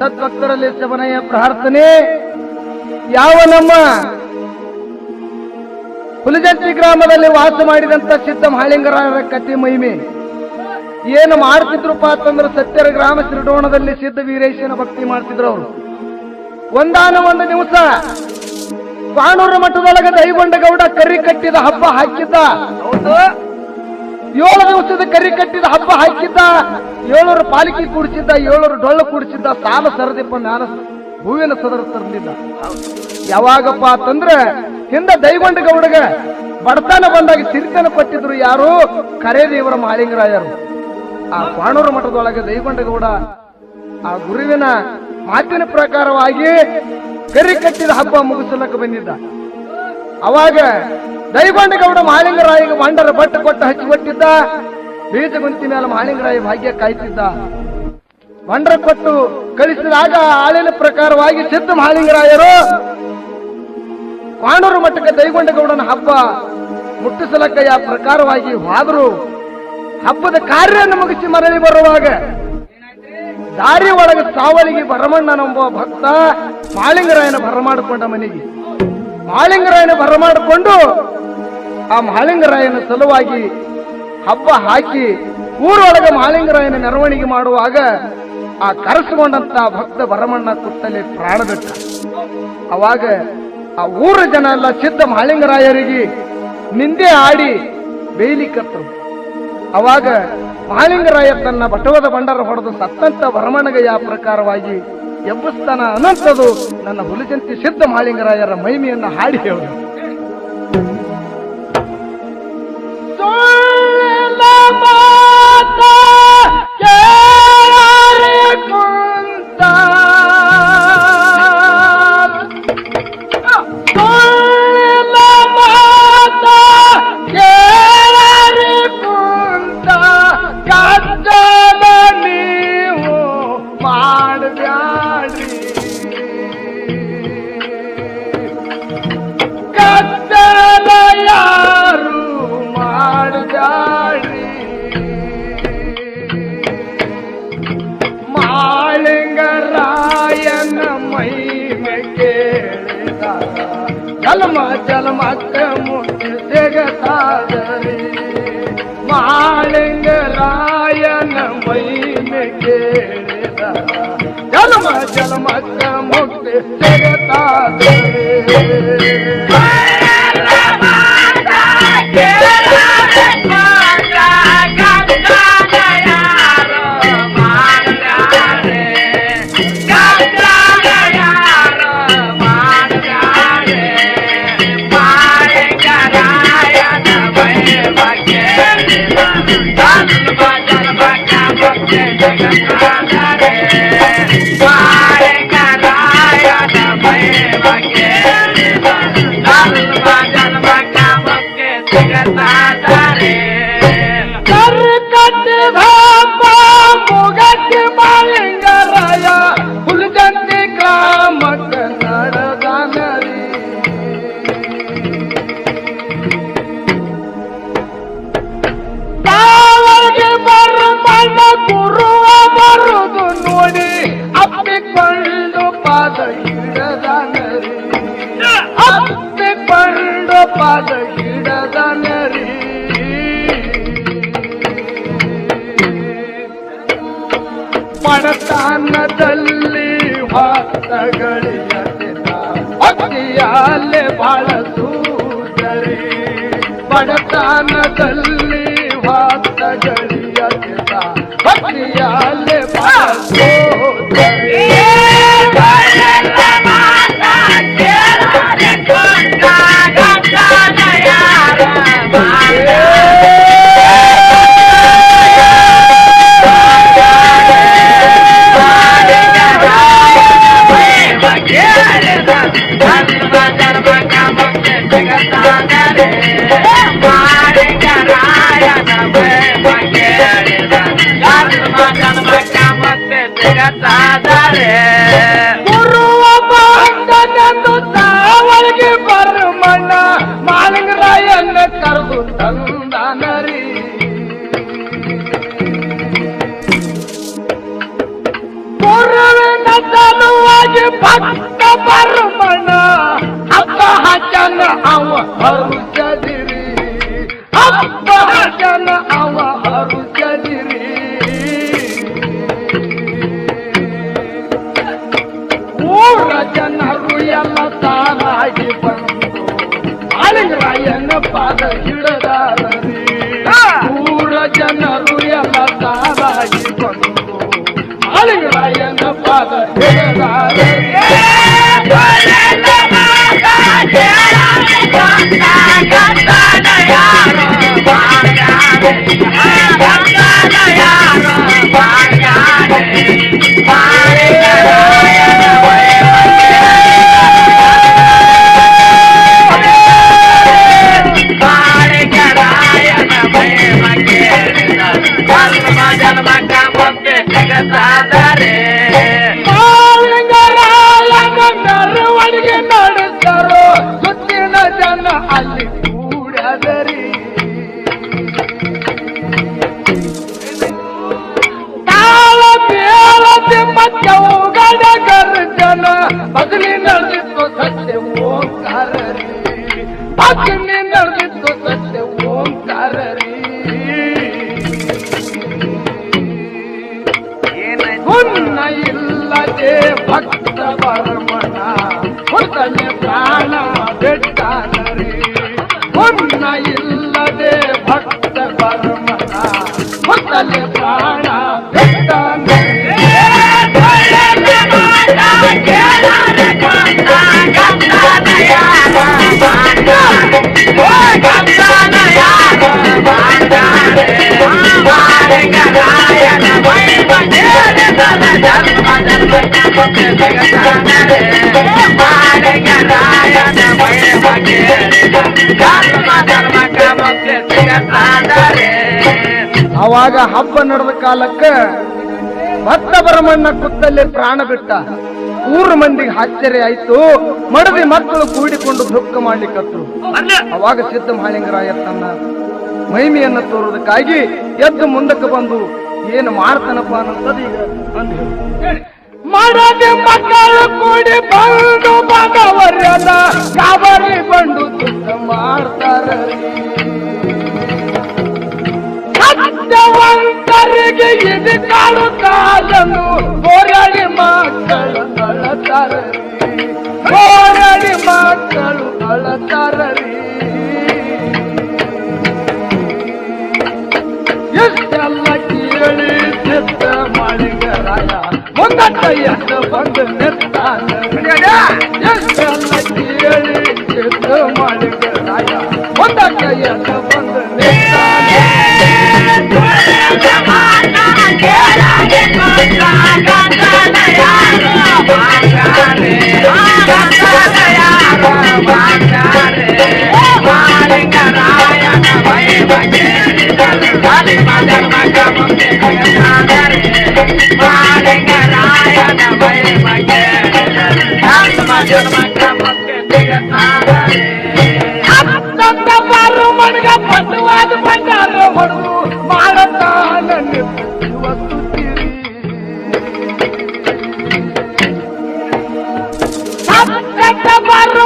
ಸದ್ಭಕ್ತರಲ್ಲಿ ಶಬನೆಯ ಪ್ರಾರ್ಥನೆ. ಯಾವ ನಮ್ಮ ಹುಲಿಜಂತಿ ಗ್ರಾಮದಲ್ಲಿ ವಾಸ ಮಾಡಿದಂತ ಸಿದ್ಧ ಮಹಾಲಿಂಗರಾಯರ ಕತಿ ಮಹಿಮೆ. ಏನು ಮಾಡ್ತಿದ್ರಪ್ಪ ಅಂತಂದ್ರೆ ಸತ್ಯರ ಗ್ರಾಮ ಶ್ರೀಡೋಣದಲ್ಲಿ ಸಿದ್ಧ ವೀರೇಶನ ಭಕ್ತಿ ಮಾಡ್ತಿದ್ರು ಅವರು. ಒಂದಾನ ಒಂದು ದಿವಸ ಕಾಣೂರು ಮಠದೊಳಗೆ ದೈಗೊಂಡ ಗೌಡ ಕರಿ ಕಟ್ಟಿದ ಹಬ್ಬ ಹಾಕಿದ್ದ. ಏಳು ದಿವಸದ ಕರಿ ಕಟ್ಟಿದ ಹಬ್ಬ ಹಾಕಿದ್ದ, ಏಳೂರು ಪಾಲಿಕೆ ಕೂಡಿಸಿದ್ದ, ಏಳೂರು ಡೊಳ್ಳು ಕೂಡಿಸಿದ್ದ, ಸಾಲ ಸರದಿಪ್ಪ ನಾನ ಹೂವಿನ ಸದರ ತರಲಿಲ್ಲ ಯಾವಾಗಪ್ಪ ಅಂತಂದ್ರೆ ಹಿಂದೆ ದೈಗೊಂಡ ಗೌಡಗ ಬಡತನ ಬಂದಾಗ ಸಿರಿತನ ಕೊಟ್ಟಿದ್ರು ಯಾರು? ಕರೇದೇವರ ಮಾಲಿಂಗರಾಯರು ಆ ಬಾಣೂರು ಮಠದೊಳಗೆ ದೈಗೊಂಡ ಗೌಡ ಆ ಗುರುವಿನ ಮಾತಿನ ಪ್ರಕಾರವಾಗಿ ಕರಿ ಕಟ್ಟಿದ ಹಬ್ಬ ಮುಗಿಸಲಕ್ಕೆ ಬಂದಿದ್ದ. ಅವಾಗ ದೈಗೊಂಡಗೌಡ ಮಹಾಲಿಂಗರಾಯಿಗೆ ಮಂಡರ ಬಟ್ಟು ಕೊಟ್ಟು ಹಚ್ಚಿ ಕೊಟ್ಟಿದ್ದ. ಬೀಜ ಗುಂತಿ ಮೇಲೆ ಮಹಾಲಿಂಗರಾಯ ಭಾಗ್ಯ ಕಾಯ್ತಿದ್ದ. ಮಂಡರ ಕೊಟ್ಟು ಕಳಿಸಿದಾಗ ಆಳಿನ ಪ್ರಕಾರವಾಗಿ ಸಿದ್ದ ಮಹಾಲಿಂಗರಾಯರು ಪಾಂಡೂರು ಮಠಕ್ಕೆ ದೈಗೊಂಡಗೌಡನ ಹಬ್ಬ ಮುಟ್ಟಿಸಲಕ್ಕ ಯಾ ಪ್ರಕಾರವಾಗಿ ಹಾದರು. ಹಬ್ಬದ ಕಾರ್ಯವನ್ನು ಮುಗಿಸಿ ಮರಳಿ ಬರುವಾಗ ದಾರಿ ಒಳಗೆ ಸಾವಲಿಗೆ ಭರಮಣ್ಣನೆಂಬ ಭಕ್ತ ಮಾಳಿಂಗರಾಯನ ಬರಮಾಡಿಕೊಂಡ ಮನೆಗೆ. ಮಾಳಿಂಗರಾಯನ ಬರಮಾಡಿಕೊಂಡು ಆ ಮಾಲಿಂಗರಾಯನ ಸಲುವಾಗಿ ಹಬ್ಬ ಹಾಕಿ ಊರೊಳಗೆ ಮಾಲಿಂಗರಾಯನ ಮೆರವಣಿಗೆ ಮಾಡುವಾಗ ಆ ಕರೆಸಿಕೊಂಡಂತ ಭಕ್ತ ಭರಮಣ್ಣ ಕುತ್ತಲೆ ಪ್ರಾಣ ಬಿಟ್ಟ ಅವಾಗ ಆ ಊರ ಜನ ಎಲ್ಲ ಸಿದ್ಧ ಮಹಾಲಿಂಗರಾಯರಿಗೆ ನಿಂದೆ ಆಡಿ ಬೇಯ್ಲಿಕ್ಕತ್ತರು ಅವಾಗ ಮಹಾಲಿಂಗರಾಯ ತನ್ನ ಬಟವದ ಬಂಡರ ಹೊಡೆದು ಸತ್ತಂತ ಭರಮಣಗ ಯಾವ ಪ್ರಕಾರವಾಗಿ ಎಬ್ಬಿಸ್ತಾನ ಅನಂತದು ನನ್ನ ಹುಲಿಜಂತಿ ಸಿದ್ಧ ಮಾಳಿಂಗರಾಯರ ಮಹಿಮೆಯನ್ನು ಹಾಡಿ ಹೇಳು ಜನ್ಮ ಜನ್ಮಕ್ಕ ಮುಟ್ಟಿ ಸಿಗತಾದರಿ ಮಾಳಿಂಗರಾಯನ ಮೈಮೆ ಕೇಳಿದ ಜನ್ಮ ಜನ್ಮಕ್ಕೆ ಮುಕ್ತಿ ಸಿಗತಾದರಿ ಬರಬಲ್ಲ ಗುರುವ ಬರುದು ನೋಡಿ ಅಪ್ಪಿಕೊಂಡು ಪಾದ ಹಿಡದನರಿ ಅಪ್ಪಿಕೊಂಡು ಪಾದ ಹಿಡದನರಿ ಮಣತಾನದಲ್ಲಿ ವಾಸಗಳಿಯದಿನ ತಾವಳಿಗೆ ಬರುಮಣ್ಣ ಮಾಲಿಂಗರಾಯನ್ನ ಕರೆದು ತಂದನರಿ ಗುರುವಿನ ಮಾಳದಿ ಭಕ್ತ ಬರ್ಮಣ ಹಬ್ಬ ಹಚ್ಚನ ಅವ ಹರುಷದಿರಿ ಹಬ್ಬ ಹಚ್ಚನ ಅವ ಅಳಿರಾಯನ ಪಾದ ಹಿಡದಾರರಿ ಊರ ಜನರು ಎಲ್ಲ ತಾನಾಗಿ ಬಂದು ಅಳಿರಾಯನ ಪಾದ ಹಿಡದಾರರಿ ಮಚ್ಚೌಗಡ ಗರ್ಜನ ಬಗಲಿ ನಡೆದಿತ್ತು ಸತ್ಯ ಬಗಲಿ ನಡೆದಿತ್ತು ಸತ್ಯ ಓಂಕಾರರಿ. ಹುನ್ನ ಇಲ್ಲದೆ ಭಕ್ತ ಬರ್ಮಣ ಹುತ್ತಲೆ ಪ್ರಾಣ ಬೆಟ್ಟಾನರಿ ಹುನ್ನ ಇಲ್ಲದೆ ಭಕ್ತ ಬರ್ಮಣ ಹುತ್ತಲೆ ಅವಾಗ ಹಬ್ಬ ನಡೆದ ಕಾಲಕ್ಕ ಭಕ್ತ ಬರಮಣ್ಣ ಕುತ್ತಲ್ಲಿ ಪ್ರಾಣ ಬಿಟ್ಟ ಊರು ಮಂದಿಗೆ ಆಶ್ಚರ್ಯ ಆಯ್ತು. ಮಡದಿ ಮಕ್ಕಳು ಕೂಡಿಕೊಂಡು ದುಃಖ ಮಾಡ್ಲಿಕ್ಕತ್ರು ಅವಾಗ ಸಿದ್ಧ ಮಹಾಲಿಂಗರಾಯ ತನ್ನ ಮಹಿಮೆಯನ್ನು ತೋರುವುದಕ್ಕಾಗಿ ಎದ್ದು ಮುಂದಕ್ಕೆ ಬಂದು ಏನು ಮಾಡ್ತಾನಪ್ಪ ಅನ್ನೋದು ಈಗ? ಅಂದು. ಮಾಡದೆ ಮಕ್ಕಳು ಕೂಡಿ ಬಂದು ಬಂದವರೆಲ್ಲ ಕಾಬರಿ ಬಂದು ಮಾಡ್ತಾರೆ. ಮಾಡ್ತಾರ ಸತ್ಯವಂತರಿಗೆ ಇದು ಕಾಳು ಕಾಲನು ಹೋರಾಡಿ ಮಕ್ಕಳು ಅಳತಾರರಿ ಹೋರಾಡಿ ಮಕ್ಕಳು ಅಳತಾರರಿ ಎಷ್ಟೆಲ್ಲ ಕೇಳಿ ಸಿದ್ಧ ಮಾಡಿಗರಾಯ ಮುಂದಟ್ಟ ಎಷ್ಟು ಬಂದು ನಿರ್ತಾನ Jana Makam, Jana Makam, Jana Makam,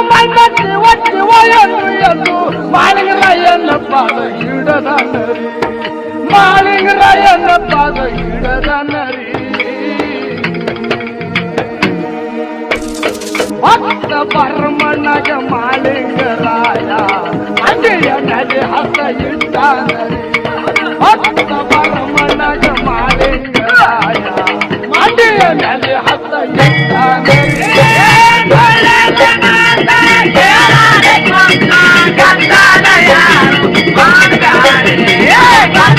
ಬಾರು ಮಣ್ಣ ಶಿವ ಶಿವ ಎಂದು ಎಂದು ಮಾಳಿಂಗರಾಯನ ಪಾದ ಹಿಡದನರಿ ಮಾಳಿಂಗರಾಯನ ಪಾದ ಹಿಡದನರಿ ಭಕ್ತ ಪರಮಣ್ಣಗ ಮಾಳಿಂಗರಾಯ ಅಂಗೆಯ ನದಿ ಹಸ ಇಟ್ಟಾನರಿ ಭಕ್ತ Yeah!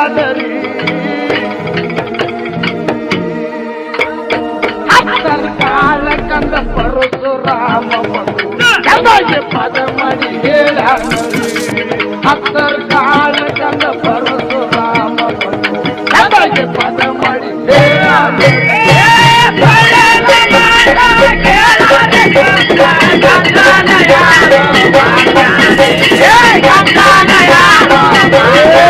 கதறி அத்தர் கால கந்த பரசுராம பதமணி அத்தர் கால கந்த பரசுராம பதமணி Yeah!